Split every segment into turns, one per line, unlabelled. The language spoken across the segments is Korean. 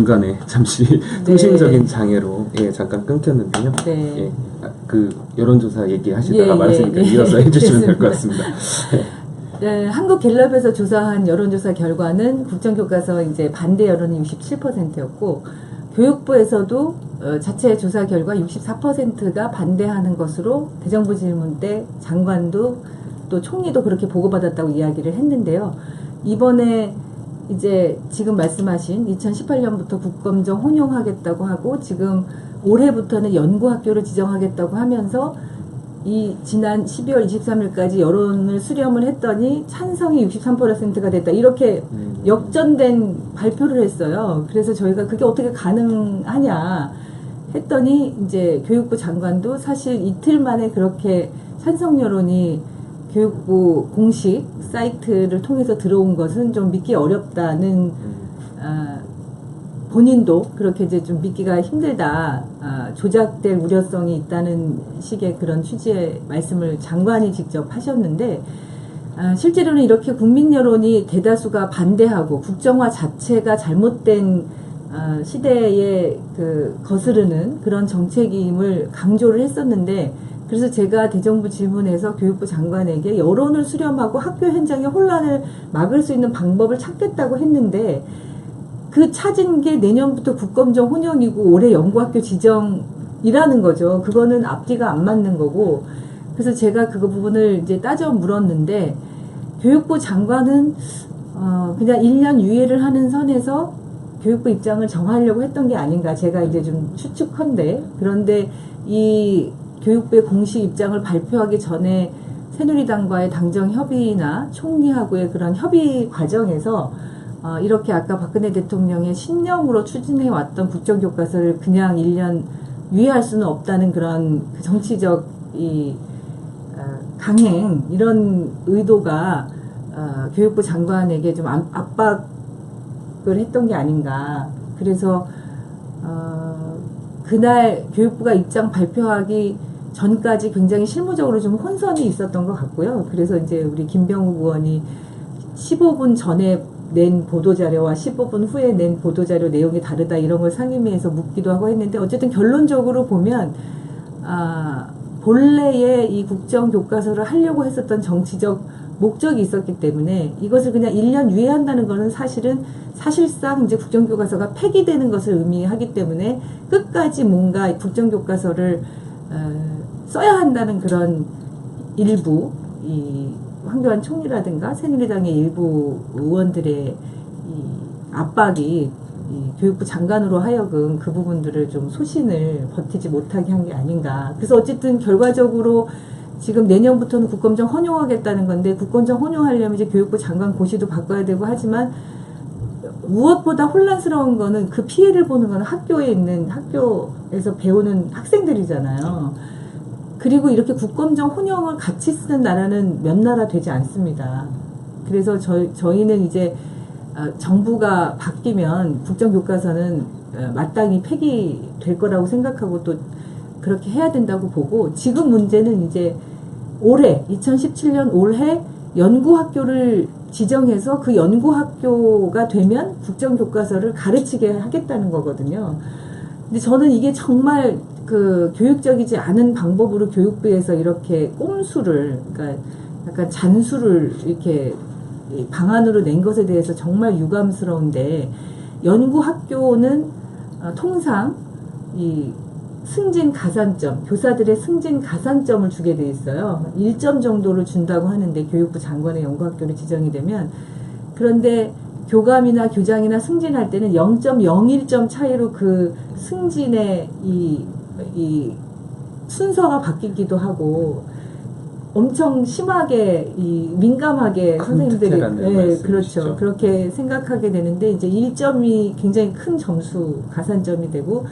중간에 잠시 통신적인 장애로 예, 잠깐 끊겼는데요.
네.
예, 아, 그 여론조사 얘기하시다가
예,
말씀이니까
예, 예.
이어서 해주시면 될 것 같습니다.
네, 한국 갤럽에서 조사한 여론조사 결과는 국정교과서 이제 반대 여론이 67%였고 교육부에서도 어, 자체 조사 결과 64%가 반대하는 것으로 대정부 질문 때 장관도 또 총리도 그렇게 보고받았다고 이야기를 했는데요. 이번에 이제 지금 말씀하신 2018년부터 국검정 혼용하겠다고 하고 지금 올해부터는 연구학교를 지정하겠다고 하면서 이 지난 12월 23일까지 여론을 수렴을 했더니 찬성이 63%가 됐다. 이렇게
음.
역전된 발표를 했어요. 그래서 저희가 그게 어떻게 가능하냐 했더니 이제 교육부 장관도 사실 이틀 만에 그렇게 찬성 여론이 교육부 공식 사이트를 통해서 들어온 것은 좀 믿기 어렵다는
음.
아, 본인도 그렇게 이제 좀 믿기가 힘들다, 아, 조작될 우려성이 있다는 식의 그런 취지의 말씀을 장관이 직접 하셨는데, 아, 실제로는 이렇게 국민 여론이 대다수가 반대하고 국정화 자체가 잘못된 아, 시대에 그 거스르는 그런 정책임을 강조를 했었는데, 그래서 제가 대정부 질문에서 교육부 장관에게 여론을 수렴하고 학교 현장의 혼란을 막을 수 있는 방법을 찾겠다고 했는데, 그 찾은 게 내년부터 국검정 혼용이고 올해 연구학교 지정이라는 거죠. 그거는 앞뒤가 안 맞는 거고. 그래서 제가 그 부분을 이제 따져 물었는데 교육부 장관은 어 그냥 1년 유예를 하는 선에서 교육부 입장을 정하려고 했던 게 아닌가 제가 이제 좀 추측한데 그런데 이 교육부의 공식 입장을 발표하기 전에 새누리당과의 당정 협의나 총리하고의 그런 협의 과정에서 어, 이렇게 아까 박근혜 대통령의 신념으로 추진해 왔던 국정교과서를 그냥 1년 유예할 수는 없다는 그런 그 정치적 이 어, 강행 이런 의도가 어, 교육부 장관에게 좀 압- 압박을 했던 게 아닌가. 그래서 어, 그날 교육부가 입장 발표하기 전까지 굉장히 실무적으로 좀 혼선이 있었던 것 같고요. 그래서 이제 우리 김병욱 의원이 15분 전에 낸 보도자료와 15분 후에 낸 보도자료 내용이 다르다 이런 걸 상임위에서 묻기도 하고 했는데 어쨌든 결론적으로 보면 아, 본래의 이 국정 교과서를 하려고 했었던 정치적 목적이 있었기 때문에 이것을 그냥 1년 유예한다는 것은 사실은 사실상 이제 국정교과서가 폐기되는 것을 의미하기 때문에 끝까지 뭔가 국정교과서를 어, 써야 한다는 그런 일부 이 황교안 총리라든가 새누리당의 일부 의원들의 이 압박이 이 교육부 장관으로 하여금 그 부분들을 좀 소신을 버티지 못하게 한 게 아닌가. 그래서 어쨌든 결과적으로 지금 내년부터는 국검정 헌용하겠다는 건데 국검정 헌용하려면 이제 교육부 장관 고시도 바꿔야 되고 하지만 무엇보다 혼란스러운 거는 그 피해를 보는 건 학교에 있는 학교에서 배우는 학생들이잖아요. 그리고 이렇게 국검정 혼용을 같이 쓰는 나라는 몇 나라 되지 않습니다. 그래서 저, 저희는 이제 어, 정부가 바뀌면 국정교과서는 어, 마땅히 폐기될 거라고 생각하고 또 그렇게 해야 된다고 보고 지금 문제는 이제 올해 2017년 올해 연구학교를 지정해서 그 연구학교가 되면 국정교과서를 가르치게 하겠다는 거거든요. 근데 저는 이게 정말 그 교육적이지 않은 방법으로 교육부에서 이렇게 꼼수를 그러니까 약간 잔수를 이렇게 이 방안으로 낸 것에 대해서 정말 유감스러운데 연구학교는 어, 통상 이 승진 가산점, 교사들의 승진 가산점을 주게 돼 있어요. 1점 정도를 준다고 하는데 교육부 장관의 연구학교로 지정이 되면 그런데 교감이나 교장이나 승진할 때는 0.01점 차이로 그 승진의 이, 이 순서가 바뀌기도 하고 엄청 심하게 이 민감하게
큰
선생님들이 네. 그렇죠. 그렇게 생각하게 되는데 이제 1점이 굉장히 큰 점수 가산점이 되고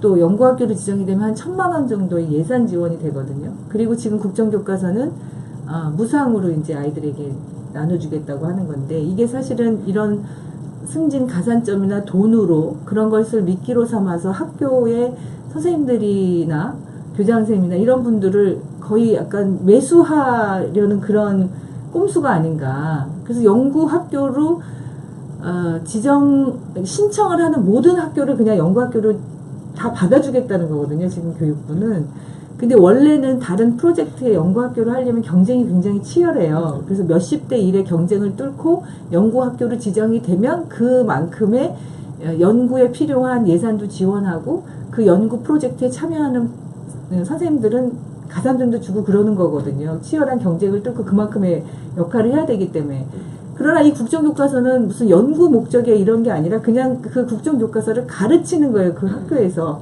또 연구학교로 지정이 되면 한 천만 원 정도의 예산 지원이 되거든요. 그리고 지금 국정교과서는 아, 무상으로 이제 아이들에게 나눠주겠다고 하는 건데 이게 사실은 이런 승진 가산점이나 돈으로 그런 것을 미끼로 삼아서 학교의 선생님들이나 교장 선생님이나 이런 분들을 거의 약간 매수하려는 그런 꼼수가 아닌가. 그래서 연구 학교로 어, 지정 신청을 하는 모든 학교를 그냥 연구 학교로 다 받아주겠다는 거거든요. 지금 교육부는. 근데 원래는 다른 프로젝트의 연구학교를 하려면 경쟁이 굉장히 치열해요. 그래서 몇십 대 1의 경쟁을 뚫고 연구학교로 지정이 되면 그만큼의 어, 연구에 필요한 예산도 지원하고 그 연구 프로젝트에 참여하는 어, 선생님들은 가산점도 주고 그러는 거거든요. 치열한 경쟁을 뚫고 그만큼의 역할을 해야 되기 때문에. 그러나 이 국정교과서는 무슨 연구 목적에 이런 게 아니라 그냥 그 국정교과서를 가르치는 거예요. 그 학교에서.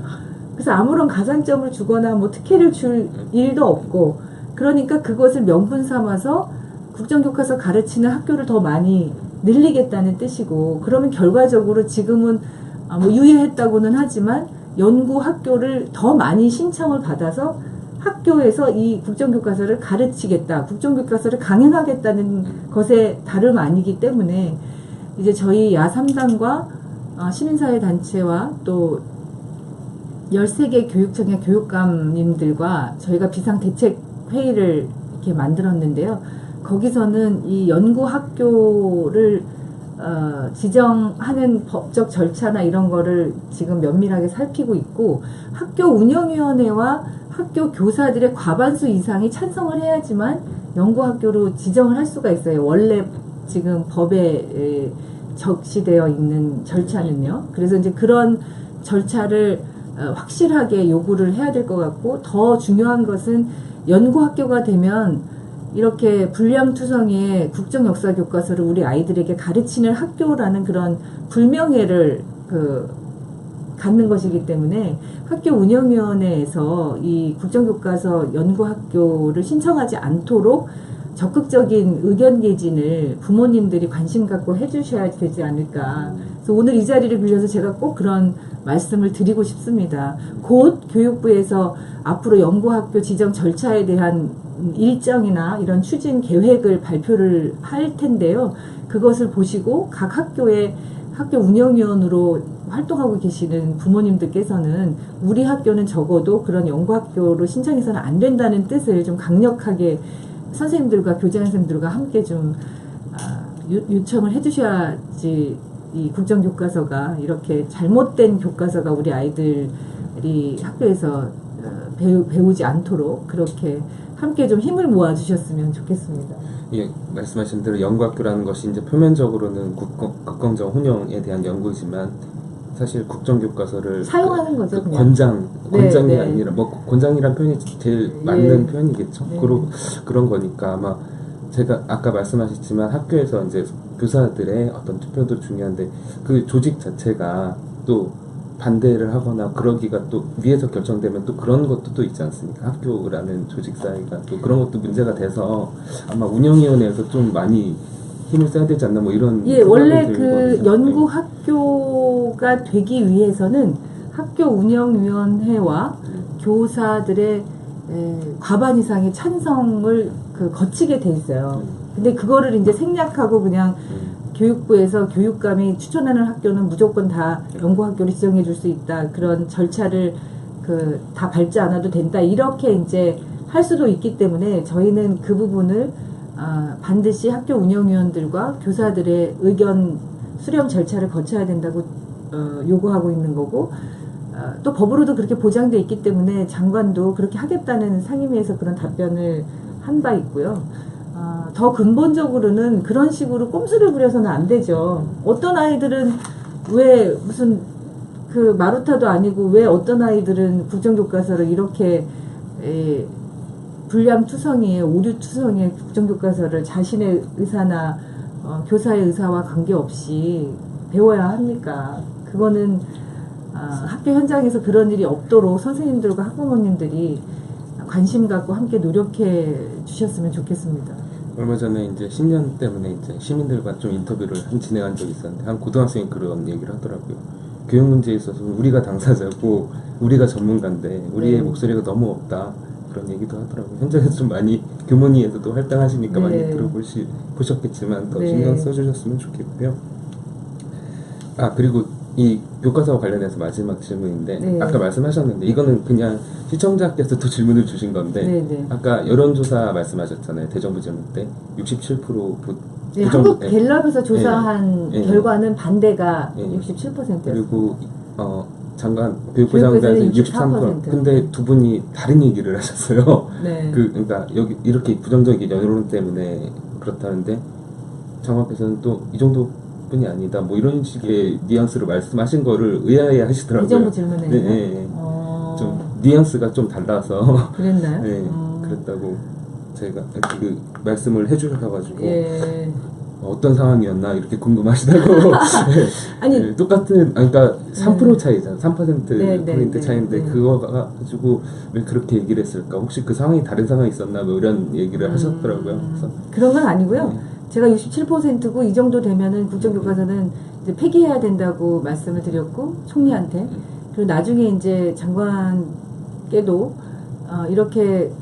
그래서 아무런 가산점을 주거나 뭐 특혜를 줄 일도 없고 그러니까 그것을 명분 삼아서 국정교과서 가르치는 학교를 더 많이 늘리겠다는 뜻이고 그러면 결과적으로 지금은 아, 뭐 유예했다고는 하지만 연구 학교를 더 많이 신청을 받아서 학교에서 이 국정교과서를 가르치겠다, 국정교과서를 강행하겠다는 것에 다름 아니기 때문에 이제 저희 야3당과 아, 시민사회 단체와 또 13개 교육청의 교육감님들과 저희가 비상대책 회의를 이렇게 만들었는데요. 거기서는 이 연구학교를 어, 지정하는 법적 절차나 이런 거를 지금 면밀하게 살피고 있고 학교 운영위원회와 학교 교사들의 과반수 이상이 찬성을 해야지만 연구학교로 지정을 할 수가 있어요. 원래 지금 법에 에, 적시되어 있는 절차는요. 그래서 이제 그런 절차를 어, 확실하게 요구를 해야 될 것 같고 더 중요한 것은 연구학교가 되면 이렇게 불량투성이의 국정역사 교과서를 우리 아이들에게 가르치는 학교라는 그런 불명예를 그 갖는 것이기 때문에 학교 운영위원회에서 이 국정교과서 연구학교를 신청하지 않도록 적극적인 의견 개진을 부모님들이 관심 갖고 해주셔야 되지 않을까. 그래서 오늘 이 자리를 빌려서 제가 꼭 그런 말씀을 드리고 싶습니다. 곧 교육부에서 앞으로 연구학교 지정 절차에 대한 일정이나 이런 추진 계획을 발표를 할 텐데요. 그것을 보시고 각 학교의 학교 운영위원으로 활동하고 계시는 부모님들께서는 우리 학교는 적어도 그런 연구학교로 신청해서는 안 된다는 뜻을 좀 강력하게 선생님들과 교장 선생님들과 함께 좀 아, 요- 요청을 해주셔야지 이 국정교과서가 이렇게 잘못된 교과서가 우리 아이들이 학교에서 어, 배우, 배우지 않도록 그렇게 함께 좀 힘을 모아 주셨으면 좋겠습니다.
예, 말씀하신 대로 연구학교라는 것이 이제 표면적으로는 국공, 국공정 혼용에 대한 연구지만 사실 국정교과서를
사용하는 거죠,
그. 권장,
네,
권장이
네.
아니라 뭐 권장이란 표현이 제일
예.
맞는 표현이겠죠.
네.
그러, 그런 거니까 아마 제가 아까 말씀하셨지만 학교에서 이제 교사들의 어떤 투표도 중요한데 그 조직 자체가 또 반대를 하거나 그러기가 또 위에서 결정되면 또 그런 것도 또 있지 않습니까? 학교라는 조직 사이가 또 그런 것도 문제가 돼서 아마 운영위원회에서 좀 많이 힘을 써야 되지 않나 뭐 이런
예, 원래 그
들거든요.
연구 학교가 되기 위해서는 학교 운영위원회와
네.
교사들의 에, 과반 이상의 찬성을 그 거치게 돼 있어요. 근데 그거를 이제 생략하고 그냥
음,
교육부에서 교육감이 추천하는 학교는 무조건 다 연구학교로 지정해 줄 수 있다. 그런 절차를 그 다 밟지 않아도 된다. 이렇게 이제 할 수도 있기 때문에 저희는 그 부분을 아, 반드시 학교 운영위원들과 교사들의 의견 수렴 절차를 거쳐야 된다고 어, 요구하고 있는 거고 아, 또 법으로도 그렇게 보장돼 있기 때문에 장관도 그렇게 하겠다는 상임위에서 그런 답변을 한 바 있고요. 아, 더 근본적으로는 그런 식으로 꼼수를 부려서는 안 되죠. 어떤 아이들은 왜 무슨 그 마루타도 아니고 왜 어떤 아이들은 국정교과서를 이렇게 에, 불량 투성이의 오류 투성이의 국정교과서를 자신의 의사나 어, 교사의 의사와 관계없이 배워야 합니까? 그거는 아, 학교 현장에서 그런 일이 없도록 선생님들과 학부모님들이 관심 갖고 함께 노력해 주셨으면 좋겠습니다.
얼마 전에 이제 10년 때문에 이제 시민들과 좀 인터뷰를 한 진행한 적이 있었는데 한 고등학생이 그런 얘기를 하더라고요. 교육 문제에 있어서는 우리가 당사자고 우리가 전문가인데 우리의
네.
목소리가 너무 없다 그런 얘기도 하더라고요. 현장에서 좀 많이 교문위에서도 활동하시니까 많이
네.
들어보시 보셨겠지만 더
네.
신경 써주셨으면 좋겠고요. 아 그리고 이 교과서와 관련해서 마지막 질문인데
네.
아까 말씀하셨는데 이거는 그냥 시청자께서 또 질문을 주신 건데
네, 네.
아까 여론조사 말씀하셨잖아요. 대정부 질문 때67%
네,
그
한국
예.
갤럽에서 조사한
예, 예.
결과는 반대가
예.
67%였어요.
그리고 어 장관 교육부 장관은 63%
64%.
근데 두 분이 다른 얘기를 하셨어요.
네.
그 그러니까 여기 이렇게 부정적인 여론 때문에 그렇다는데 장관께서는 또 이 정도 뿐이 아니다. 뭐 이런 식의 뉘앙스로 말씀하신 거를 의아해 하시더라고요.
이 정도 질문에
네, 네, 네.
어,
좀 뉘앙스가 좀 달라서
그랬나요?
네,
어,
그랬다고 제가 그 말씀을 해주셔가지고
예.
어떤 상황이었나 이렇게 궁금하시다고 네.
아니
네, 똑같은 아니, 그러니까 3%
네.
차이잖아 3%
네, 네,
포인트
네,
차이인데
네.
그거 가지고 왜 그렇게 얘기를 했을까 혹시 그 상황이 다른 상황이 있었나 뭐 이런 얘기를 하셨더라고요
음,
그래서
그런 건 아니고요.
네.
제가 67%고 이 정도 되면은 국정교과서는 이제 폐기해야 된다고 말씀을 드렸고 총리한테 그리고 나중에 이제 장관께도 어, 이렇게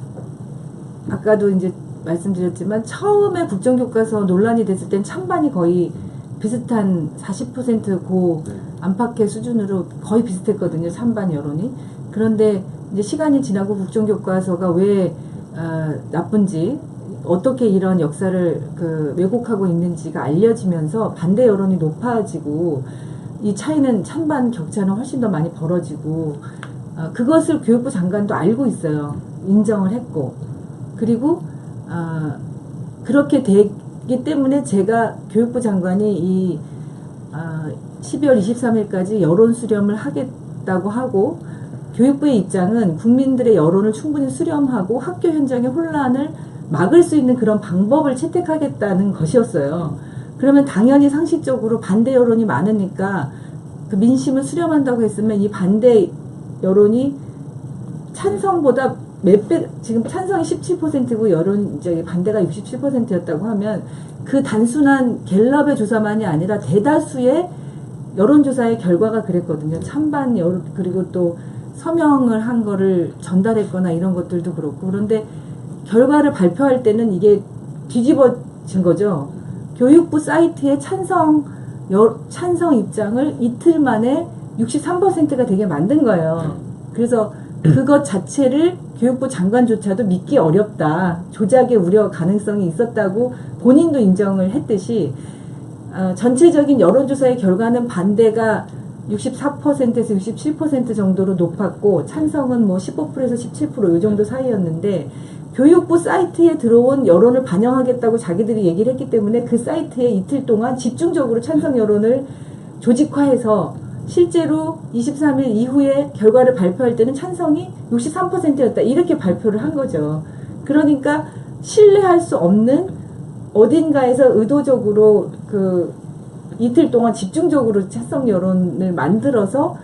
아까도 이제 말씀드렸지만 처음에 국정교과서 논란이 됐을 땐 찬반이 거의 비슷한 40%고
네.
안팎의 수준으로 거의 비슷했거든요. 찬반 여론이. 그런데 이제 시간이 지나고 국정교과서가 왜 어, 나쁜지 어떻게 이런 역사를 그 왜곡하고 있는지가 알려지면서 반대 여론이 높아지고 이 차이는 찬반 격차는 훨씬 더 많이 벌어지고 어, 그것을 교육부 장관도 알고 있어요. 인정을 했고 그리고 아, 그렇게 되기 때문에 제가 교육부 장관이 이 아, 12월 23일까지 여론 수렴을 하겠다고 하고 교육부의 입장은 국민들의 여론을 충분히 수렴하고 학교 현장의 혼란을 막을 수 있는 그런 방법을 채택하겠다는 것이었어요. 그러면 당연히 상식적으로 반대 여론이 많으니까 그 민심을 수렴한다고 했으면 이 반대 여론이 찬성보다 몇 배, 지금 찬성이 17%고 여론, 이제 반대가 67%였다고 하면 그 단순한 갤럽의 조사만이 아니라 대다수의 여론조사의 결과가 그랬거든요. 찬반 여론, 그리고 또 서명을 한 거를 전달했거나 이런 것들도 그렇고. 그런데 결과를 발표할 때는 이게 뒤집어진 거죠. 교육부 사이트에 찬성, 여, 찬성 입장을 이틀 만에 63%가 되게 만든 거예요. 그래서 그것 자체를 교육부 장관조차도 믿기 어렵다. 조작의 우려 가능성이 있었다고 본인도 인정을 했듯이 어, 전체적인 여론조사의 결과는 반대가 64%에서 67% 정도로 높았고 찬성은 뭐 15%에서 17%이 정도 사이였는데 교육부 사이트에 들어온 여론을 반영하겠다고 자기들이 얘기를 했기 때문에 그 사이트에 이틀 동안 집중적으로 찬성 여론을 조직화해서 실제로 23일 이후에 결과를 발표할 때는 찬성이 63%였다. 이렇게 발표를 한 거죠. 그러니까 신뢰할 수 없는 어딘가에서 의도적으로 그 이틀 동안 집중적으로 찬성 여론을 만들어서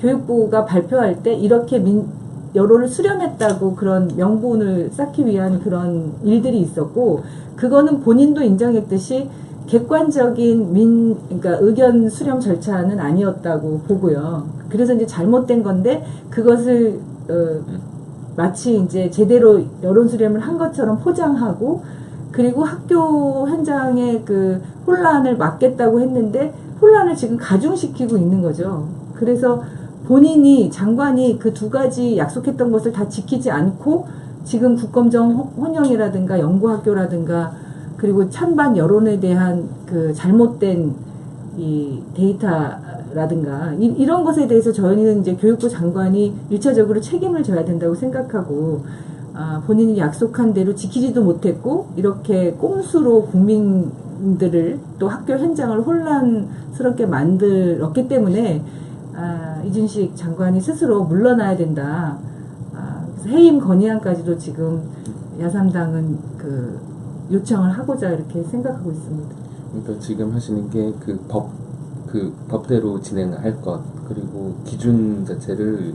교육부가 발표할 때 이렇게 민, 여론을 수렴했다고 그런 명분을 쌓기 위한 그런 일들이 있었고 그거는 본인도 인정했듯이 객관적인 민 그러니까 의견 수렴 절차는 아니었다고 보고요. 그래서 이제 잘못된 건데 그것을 어, 마치 이제 제대로 여론 수렴을 한 것처럼 포장하고 그리고 학교 현장의 그 혼란을 막겠다고 했는데 혼란을 지금 가중시키고 있는 거죠. 그래서 본인이 장관이 그 두 가지 약속했던 것을 다 지키지 않고 지금 국검정 호- 혼영이라든가 연구학교라든가 그리고 찬반 여론에 대한 그 잘못된 이 데이터라든가 이, 이런 것에 대해서 저희는 이제 교육부 장관이 일차적으로 책임을 져야 된다고 생각하고 아, 본인이 약속한 대로 지키지도 못했고 이렇게 꼼수로 국민들을 또 학교 현장을 혼란스럽게 만들었기 때문에 아, 이준식 장관이 스스로 물러나야 된다. 아, 해임 건의안까지도 지금 야삼당은 그 요청을 하고자 이렇게 생각하고 있습니다.
그러니까 지금 하시는 게 그 법, 그 법대로 진행할 것, 그리고 기준 자체를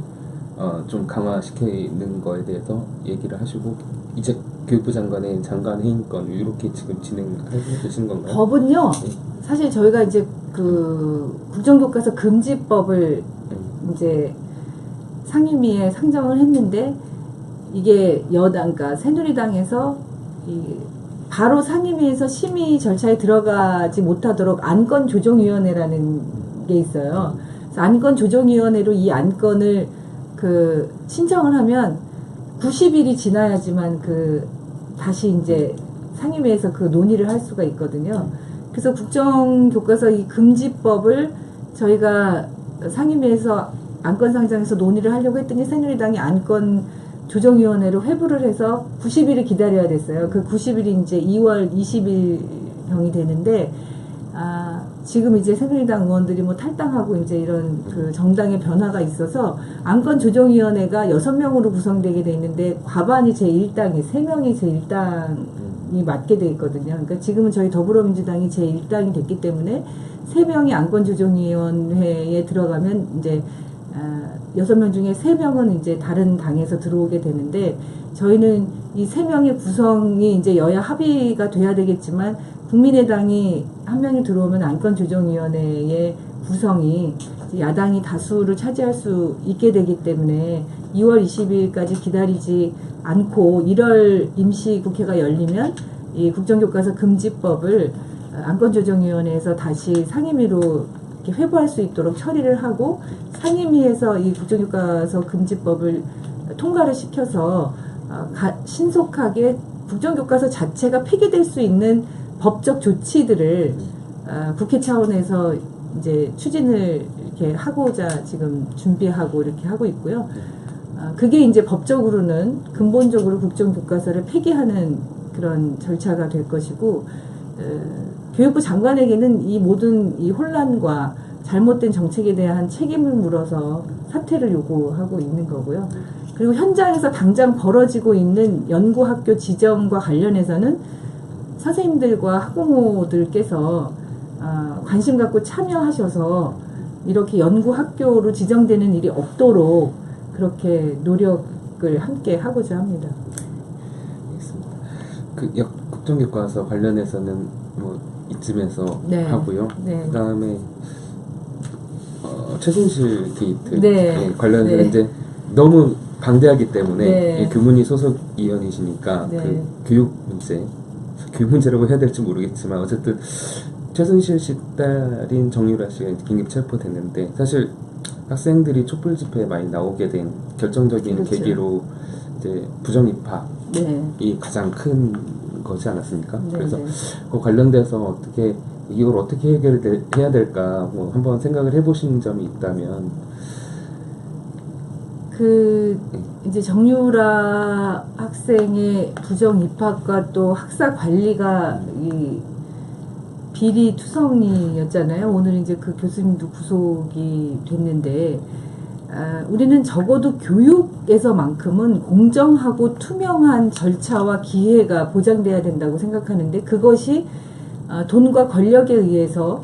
어, 좀 강화시키는 거에 대해서 얘기를 하시고, 이제 교육부 장관의 장관 해임권, 이렇게 지금 진행하고 계신 건가요?
법은요,
네.
사실 저희가 이제 그 국정교과서 금지법을
음,
이제 상임위에 상정을 했는데 이게 여당, 그러니까 새누리당에서 이 바로 상임위에서 심의 절차에 들어가지 못하도록 안건 조정위원회라는 게 있어요. 그래서 안건 조정위원회로 이 안건을 그 신청을 하면 90일이 지나야지만 그 다시 이제 상임위에서 그 논의를 할 수가 있거든요. 그래서 국정교과서 이 금지법을 저희가 상임위에서 안건상정에서 논의를 하려고 했더니 새누리당이 안건 조정위원회로 회부를 해서 90일을 기다려야 됐어요. 그 90일이 이제 2월 20일 경이 되는데 아, 지금 이제 새누리당 의원들이 뭐 탈당하고 이제 이런 그 정당의 변화가 있어서 안건 조정위원회가 6명으로 구성되게 돼 있는데 과반이 제1당이 3명이 제1당이 맡게 돼 있거든요. 그러니까 지금은 저희 더불어민주당이 제1당이 됐기 때문에 3명이 안건 조정위원회에 들어가면 이제 아, 여섯 명 중에 세 명은 이제 다른 당에서 들어오게 되는데 저희는 이 세 명의 구성이 이제 여야 합의가 돼야 되겠지만 국민의당이 한 명이 들어오면 안건조정위원회의 구성이 야당이 다수를 차지할 수 있게 되기 때문에 2월 20일까지 기다리지 않고 1월 임시 국회가 열리면 이 국정교과서 금지법을 안건조정위원회에서 다시 상임위로 회부할 수 있도록 처리를 하고 상임위에서 이 국정교과서 금지법을 통과를 시켜서 어, 가- 신속하게 국정교과서 자체가 폐기될 수 있는 법적 조치들을 어, 국회 차원에서 이제 추진을 이렇게 하고자 지금 준비하고 이렇게 하고 있고요. 어, 그게 이제 법적으로는 근본적으로 국정교과서를 폐기하는 그런 절차가 될 것이고 어, 교육부 장관에게는 이 모든 이 혼란과 잘못된 정책에 대한 책임을 물어서 사퇴를 요구하고 있는 거고요. 그리고 현장에서 당장 벌어지고 있는 연구학교 지정과 관련해서는 선생님들과 학부모들께서 아, 관심 갖고 참여하셔서 이렇게 연구학교로 지정되는 일이 없도록 그렇게 노력을 함께 하고자 합니다.
알겠습니다. 그 역, 국정교과서 관련해서는 뭐 이쯤에서
네.
하고요.
네.
그다음에 어, 최순실 게이트
네.
예, 관련해서
네.
이제 너무 방대하기 때문에
네.
이 교문위 소속 위원이시니까
네.
그 교육 문제, 문제라고 해야 될지 모르겠지만 어쨌든 최순실 씨 딸인 정유라 씨가 긴급 체포됐는데 사실 학생들이 촛불 집회에 많이 나오게 된 결정적인
그렇죠.
계기로 이제 부정 입학
네.
이 가장 큰 거지 않았습니까?
네,
그래서
네.
그 관련돼서 어떻게 이걸 어떻게 해결해야 될까 뭐 한번 생각을 해보신 점이 있다면
그 이제 정유라 학생의 부정 입학과 또 학사 관리가 이 비리 투성이였잖아요. 오늘 이제 그 교수님도 구속이 됐는데 아, 우리는 적어도 교육에서만큼은 공정하고 투명한 절차와 기회가 보장돼야 된다고 생각하는데 그것이 아, 돈과 권력에 의해서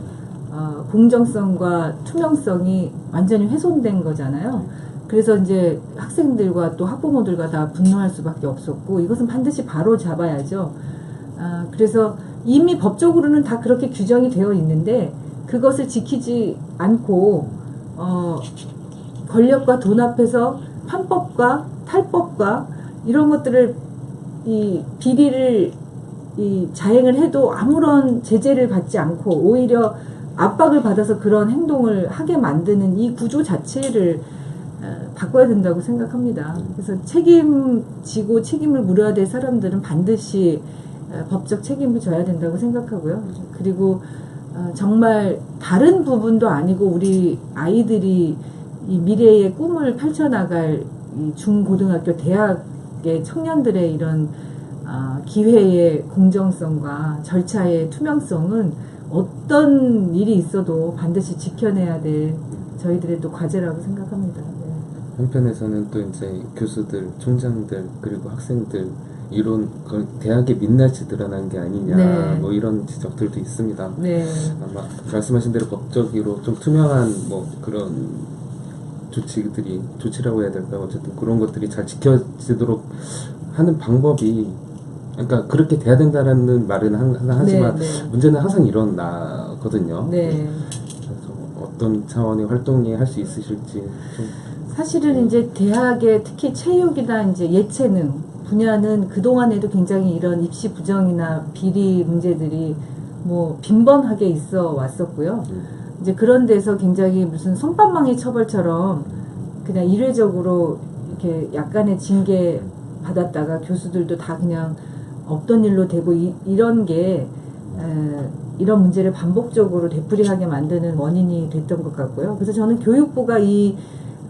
어, 공정성과 투명성이 완전히 훼손된 거잖아요. 그래서 이제 학생들과 또 학부모들과 다 분노할 수밖에 없었고 이것은 반드시 바로 잡아야죠. 아, 그래서 이미 법적으로는 다 그렇게 규정이 되어 있는데 그것을 지키지 않고 어, 권력과 돈 앞에서 편법과 탈법과 이런 것들을 이 비리를 이 자행을 해도 아무런 제재를 받지 않고 오히려 압박을 받아서 그런 행동을 하게 만드는 이 구조 자체를 어, 바꿔야 된다고 생각합니다. 그래서 책임지고 책임을 물어야 될 사람들은 반드시 어, 법적 책임을 져야 된다고 생각하고요. 그리고 어, 정말 다른 부분도 아니고 우리 아이들이 이 미래의 꿈을 펼쳐나갈 이 중고등학교 대학의 청년들의 이런 아, 기회의 공정성과 절차의 투명성은 어떤 일이 있어도 반드시 지켜내야 될 저희들의 또 과제라고 생각합니다. 네.
한편에서는 또 이제 교수들, 총장들 그리고 학생들 그 대학의 민낯이 드러난 게 아니냐
네.
뭐 이런 지적들도 있습니다.
네.
아마 말씀하신 대로 법적으로 좀 투명한 뭐 그런 조치들이 조치라고 해야 될까 어쨌든 그런 것들이 잘 지켜지도록 하는 방법이 그러니까 그렇게 돼야 된다라는 말은 한- 항상 하지만
네, 네.
문제는 항상 일어나거든요.
네.
그래서 어떤 차원의 활동이 할 수 있으실지 좀
사실은 이제 대학의 특히 체육이나 이제 예체능 분야는 그동안에도 굉장히 이런 입시 부정이나 비리 문제들이 뭐 빈번하게 있어 왔었고요.
음,
이제 그런 데서 굉장히 무슨 손방망이 처벌처럼 그냥 일회적으로 이렇게 약간의 징계 받았다가 교수들도 다 그냥 없던 일로 되고 이, 이런 게 에, 이런 문제를 반복적으로 되풀이하게 만드는 원인이 됐던 것 같고요. 그래서 저는 교육부가 이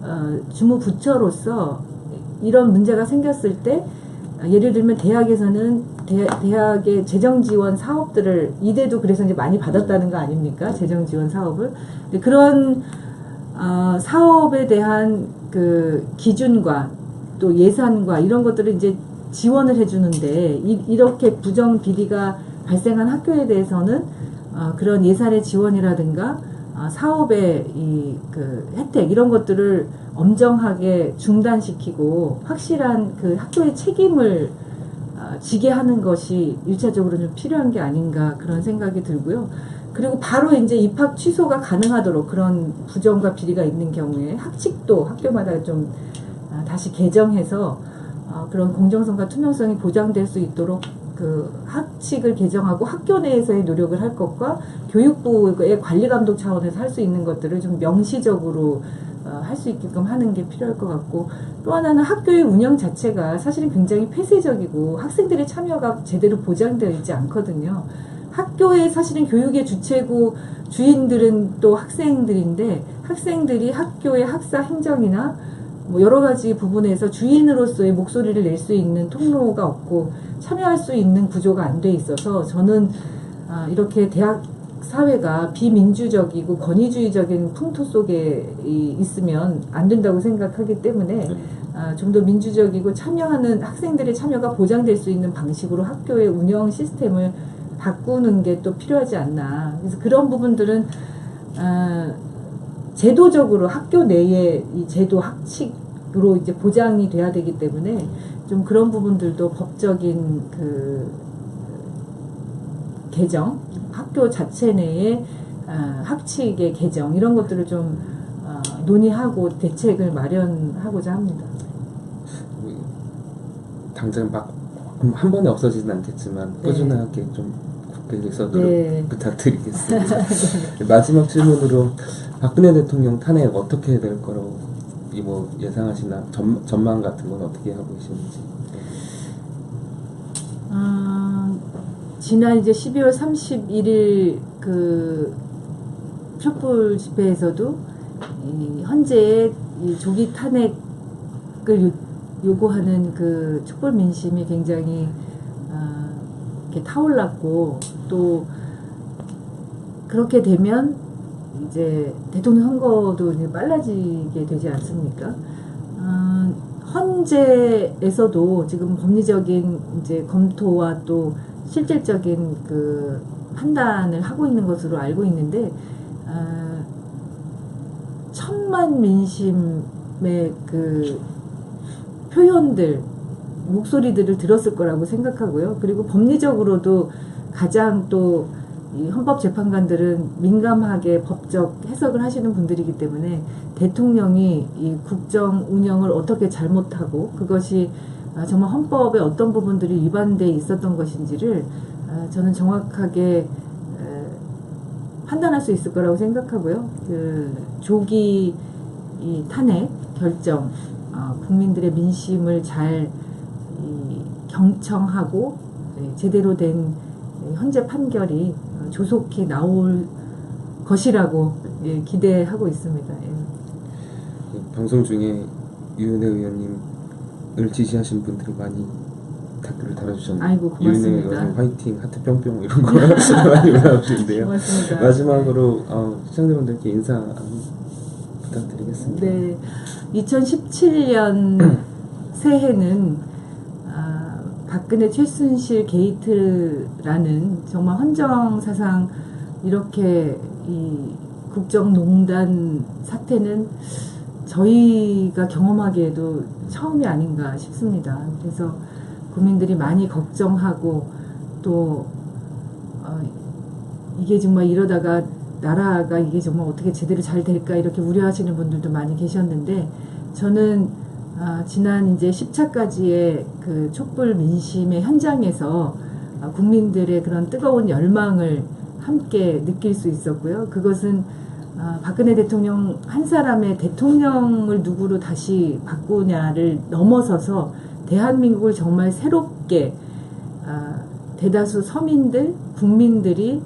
어, 주무 부처로서 이런 문제가 생겼을 때 아, 예를 들면 대학에서는 대, 대학의 재정 지원 사업들을 이대도 그래서 이제 많이 받았다는 거 아닙니까? 재정 지원 사업을 그런 어, 사업에 대한 그 기준과 또 예산과 이런 것들을 이제 지원을 해주는데 이, 이렇게 부정 비리가 발생한 학교에 대해서는 어, 그런 예산의 지원이라든가 아, 사업의 이 그 혜택 이런 것들을 엄정하게 중단시키고 확실한 그 학교의 책임을 아, 지게 하는 것이 일차적으로 좀 필요한 게 아닌가 그런 생각이 들고요. 그리고 바로 이제 입학 취소가 가능하도록 그런 부정과 비리가 있는 경우에 학칙도 학교마다 좀 아, 다시 개정해서 아, 그런 공정성과 투명성이 보장될 수 있도록 그 학칙을 개정하고 학교 내에서의 노력을 할 것과 교육부의 관리 감독 차원에서 할 수 있는 것들을 좀 명시적으로 어, 할 수 있게끔 하는 게 필요할 것 같고 또 하나는 학교의 운영 자체가 사실은 굉장히 폐쇄적이고 학생들의 참여가 제대로 보장되어 있지 않거든요. 학교의 사실은 교육의 주체고 주인들은 또 학생들인데 학생들이 학교의 학사 행정이나 뭐 여러 가지 부분에서 주인으로서의 목소리를 낼 수 있는 통로가 없고 참여할 수 있는 구조가 안 돼 있어서 저는 아, 이렇게 대학 사회가 비민주적이고 권위주의적인 풍토 속에 이- 있으면 안 된다고 생각하기 때문에
네.
아, 좀 더 민주적이고 참여하는 학생들의 참여가 보장될 수 있는 방식으로 학교의 운영 시스템을 바꾸는 게 또 필요하지 않나. 그래서 그런 부분들은 아, 제도적으로 학교 내에 이 제도 학칙으로 이제 보장이 돼야 되기 때문에 좀 그런 부분들도 법적인 그 개정, 학교 자체 내에 아, 학칙의 개정 이런 것들을 좀 아, 논의하고 대책을 마련하고자 합니다.
당장 막 한 번에 없어지진 않겠지만
네.
꾸준하게 좀 국회에서 노력
네.
부탁드리겠습니다. 마지막 질문으로 박근혜 대통령 탄핵 어떻게 될 거라고 이뭐 예상하시나 전, 전망 같은 건 어떻게 하고 계시는지.
아, 지난 이제 12월 31일 그 촛불 집회에서도 이 현재의 이 조기 탄핵을 요, 요구하는 그 촛불 민심이 굉장히 아, 이렇게 타올랐고 또 그렇게 되면 이제 대통령 선거도 이제 빨라지게 되지 않습니까? 아, 헌재에서도 지금 법리적인 이제 검토와 또 실질적인 그 판단을 하고 있는 것으로 알고 있는데 아, 천만 민심의 그 표현들 목소리들을 들었을 거라고 생각하고요. 그리고 법리적으로도 가장 또 이 헌법재판관들은 민감하게 법적 해석을 하시는 분들이기 때문에 대통령이 이 국정 운영을 어떻게 잘못하고 그것이 아, 정말 헌법의 어떤 부분들이 위반돼 있었던 것인지를 아, 저는 정확하게 에, 판단할 수 있을 거라고 생각하고요. 그 조기 이 탄핵 결정, 아, 국민들의 민심을 잘 이, 경청하고 네, 제대로 된 이, 현재 판결이 어, 조속히 나올 것이라고 예, 기대하고 있습니다. 예.
이 방송 중에 유은혜 의원님을 지지하신 분들이 많이 댓글을 달아주셨는데
아이고.
유은혜 의원님 화이팅 하트 뿅뿅 이런 거 많이 올라오시는데요. 마지막으로 어, 시청자분들께 인사 부탁드리겠습니다.
네, 2017년 새해는 아, 박근혜 최순실 게이트라는 정말 헌정 사상 이렇게 이 국정농단 사태는 저희가 경험하기에도 처음이 아닌가 싶습니다. 그래서 국민들이 많이 걱정하고 또 어, 이게 정말 이러다가 나라가 이게 정말 어떻게 제대로 잘 될까 이렇게 우려하시는 분들도 많이 계셨는데 저는 아, 지난 이제 10차까지의 그 촛불 민심의 현장에서 아, 국민들의 그런 뜨거운 열망을 함께 느낄 수 있었고요. 그것은 아, 박근혜 대통령 한 사람의 대통령을 누구로 다시 바꾸냐를 넘어서서 대한민국을 정말 새롭게 아, 대다수 서민들, 국민들이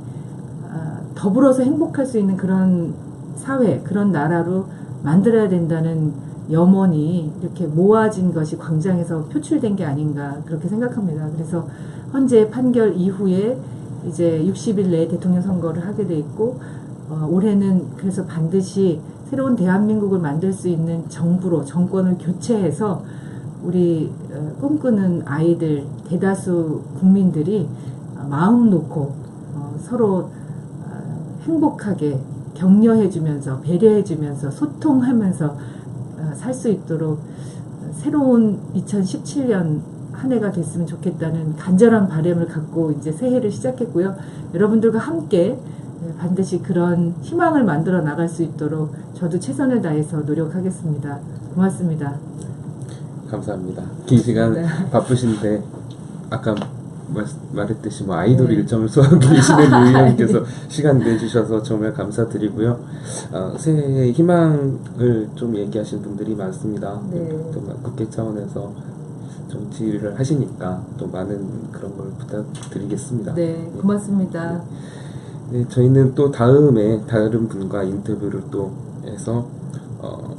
아, 더불어서 행복할 수 있는 그런 사회, 그런 나라로 만들어야 된다는 염원이 이렇게 모아진 것이 광장에서 표출된 게 아닌가 그렇게 생각합니다. 그래서 헌재 판결 이후에 이제 60일 내에 대통령 선거를 하게 돼 있고 어, 올해는 그래서 반드시 새로운 대한민국을 만들 수 있는 정부로 정권을 교체해서 우리 어, 꿈꾸는 아이들 대다수 국민들이 어, 마음 놓고 어, 서로 어, 행복하게 격려해주면서 배려해주면서 소통하면서 살 수 있도록 어, 새로운 2017년 한 해가 됐으면 좋겠다는 간절한 바람을 갖고 이제 새해를 시작했고요. 여러분들과 함께 네, 반드시 그런 희망을 만들어 나갈 수 있도록 저도 최선을 다해서 노력하겠습니다. 고맙습니다.
감사합니다. 긴 시간
네.
바쁘신데 아까 말, 말했듯이 뭐 아이돌
네.
일정을 소화하고 계시는 유의원께서 시간 내주셔서 정말 감사드리고요. 어, 새해 희망을 좀 얘기하신 분들이 많습니다.
네.
또 국회 차원에서 정치를 하시니까 또 많은 그런 걸 부탁드리겠습니다.
네, 고맙습니다.
네, 저희는 또 다음에 다른 분과 인터뷰를 또 해서 어,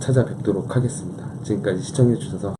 찾아뵙도록 하겠습니다. 지금까지 시청해 주셔서